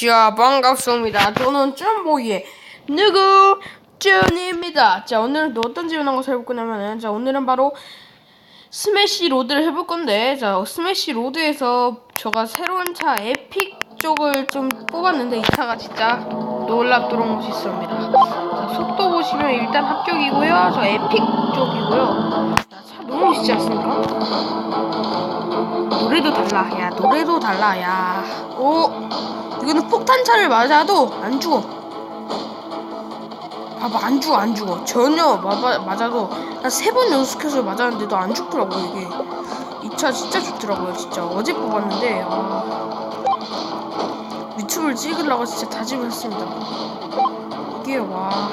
자, 반갑습니다. 저는 쭌보이의 누구 쭌입니다. 자, 오늘은 또 어떤 질문한 것을 해볼 거냐면은, 자, 오늘은 바로 스매시 로드를 해볼 건데, 자, 스매시 로드에서 제가 새로운 차 에픽 쪽을 좀 뽑았는데, 이 차가 진짜 놀랍도록 멋있습니다. 자, 속도 보시면 일단 합격이고요. 저 에픽 쪽이고요. 자, 차 너무 멋있지 않습니까? 노래도 달라. 야, 노래도 달라. 야. 오. 이거는 폭탄차를 맞아도 안 죽어. 봐봐, 안 죽어, 안 죽어. 전혀 맞아, 맞아도 한세번 연속해서 맞았는데도 안 죽더라고, 이게. 이 차 진짜 좋더라고요, 진짜. 어제 뽑았는데, 아. 유튜브를 찍으려고 진짜 다짐을 했습니다. 이게, 와.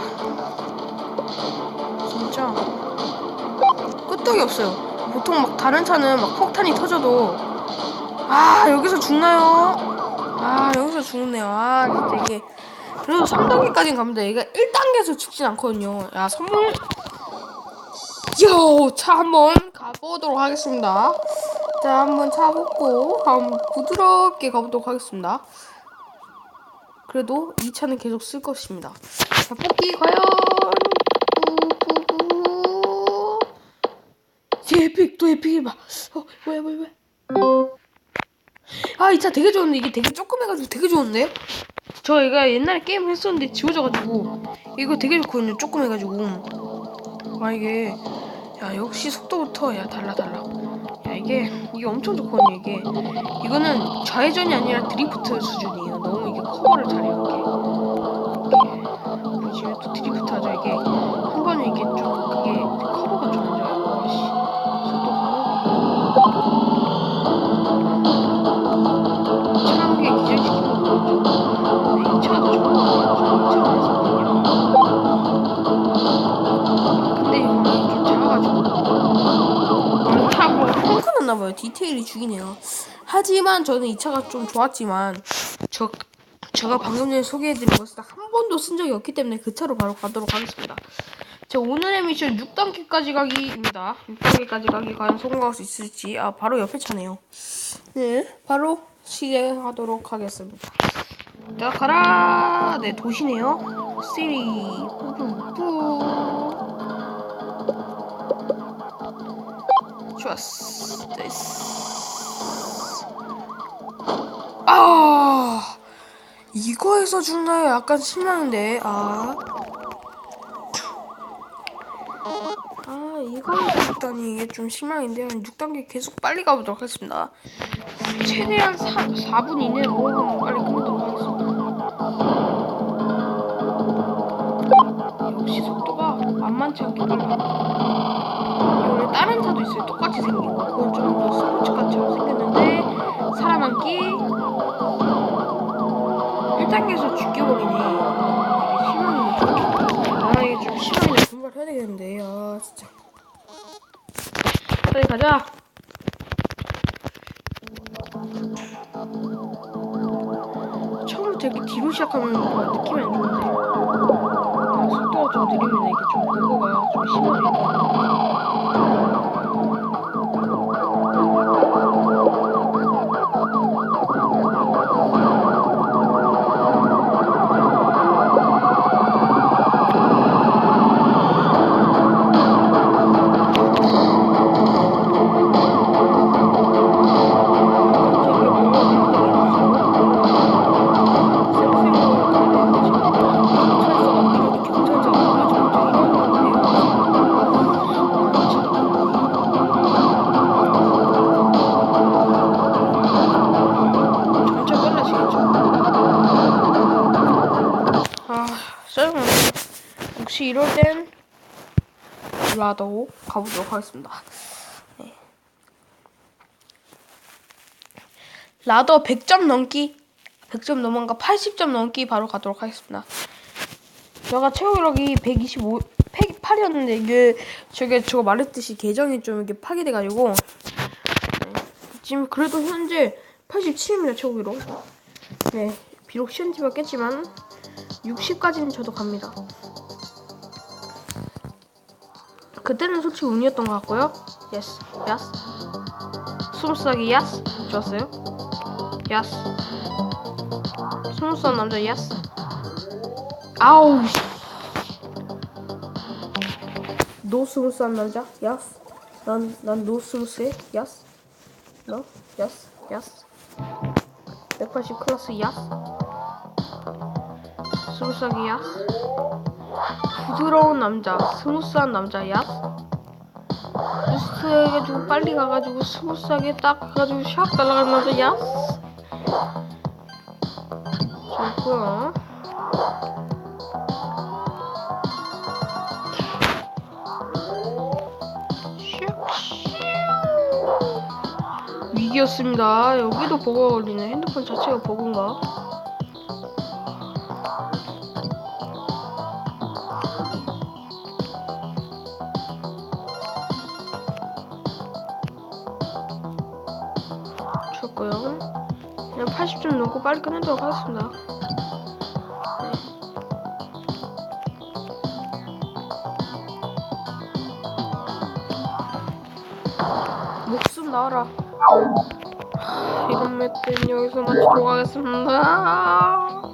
진짜. 끄떡이 없어요. 보통 막 다른 차는 막 폭탄이 터져도 아 여기서 죽나요? 죽네요. 아 진짜 이게 그래도 3단계까지는 갑니다. 얘가 1단계에서 죽진 않거든요. 야 선물 요 차 한번 가보도록 하겠습니다. 자 한번 차 뽑고 한번 부드럽게 가보도록 하겠습니다. 그래도 이 차는 계속 쓸 것입니다. 자 뽑기 과연 에픽 또 에픽이 봐. 어 뭐야 뭐야 뭐야. 아 이 차 되게 좋은데 이게 되게 조그매가지고 되게 좋은데. 저 이거 옛날에 게임 했었는데 지워져가지고 이거 되게 좋거든요. 조그매가지고. 아 이게 야 역시 속도부터 야 달라 달라. 야 이게 이게 엄청 좋거든요 이게. 이거는 좌회전이 아니라 드리프트 수준이에요. 너무 이게 커버를 잘해요 났나봐요. 디테일이 죽이네요. 하지만 저는 이 차가 좀 좋았지만, 저, 제가 방금 전에 소개해드린 딱한 번도 쓴 적이 없기 때문에 그 차로 바로 가도록 하겠습니다. 자, 오늘의 미션 6단계까지 가기입니다. 6단계까지 가기 과연 성공할 수 있을지. 아, 바로 옆에 차네요. 네, 바로 시작하도록 하겠습니다. 자, 가라! 네, 도시네요. 시리, 뿌뿌뿌. 좋았어. 됐어. 아! 이거에서 죽나요? 약간 실망인데, 아. 아, 이거에서 죽다니 이게 좀 실망인데, 한 6단계 계속 빨리 가보도록 하겠습니다. 최대한 4, 4분 이내로 한번 빨리 끝내도록 하겠습니다. 역시 속도가 만만치 않게 빨라. 원래 다른 차도 있어요. 똑같이 생긴 거. 그건 좀 더 스포츠카처럼 생겼는데 살아남기 1단계에서 죽여버리네. 이게 실망이네. 아 이게 좀 실망이네. 분발해야 되겠는데. 아 진짜. 빨리 가자. 처음부터 이렇게 뒤로 시작하면 뭔가 느낌이 안 좋은데 아, 속도가 좀 느리면 이게 좀 뭔가가 좀 심해지 역시 이럴 땐 라더 가보도록 하겠습니다. 네. 라더 100점 넘기, 100점 넘은가 80점 넘기 바로 가도록 하겠습니다. 제가 최고 기록이 125, 108이었는데 이게 저게 저거 말했듯이 계정이 좀 이렇게 파괴돼 가지고 지금 그래도 현재 87입니다 최고 기록. 네, 비록 팀 깼지만 60까지는 저도 갑니다. 그때는 솔직히 운이었던 것 같고요. 예스, 야스. 스무스하게 야스. 좋았어요. 야스. 스무스한 남자 예스 아우 씨. 노 스무스한 남자 예스 난 난노 스무스해 예스 너 예스 예스 180 클래스 예스 스무스하게 예스 부드러운 남자 스무스한 남자 예스 부스트 해가지고 빨리 가가지고 스무스하게 딱 가가지고 샥 날아가는 남자 예스 좋고요. 위기였습니다. 여기도 버거가 걸리네. 핸드폰 자체가 버그인가? 좋고요. 그냥 80점 넘고 빨리 끝내도록 하겠습니다. 목숨 나와라. 하, 이런 맵은 여기서 마치도록 하겠습니다.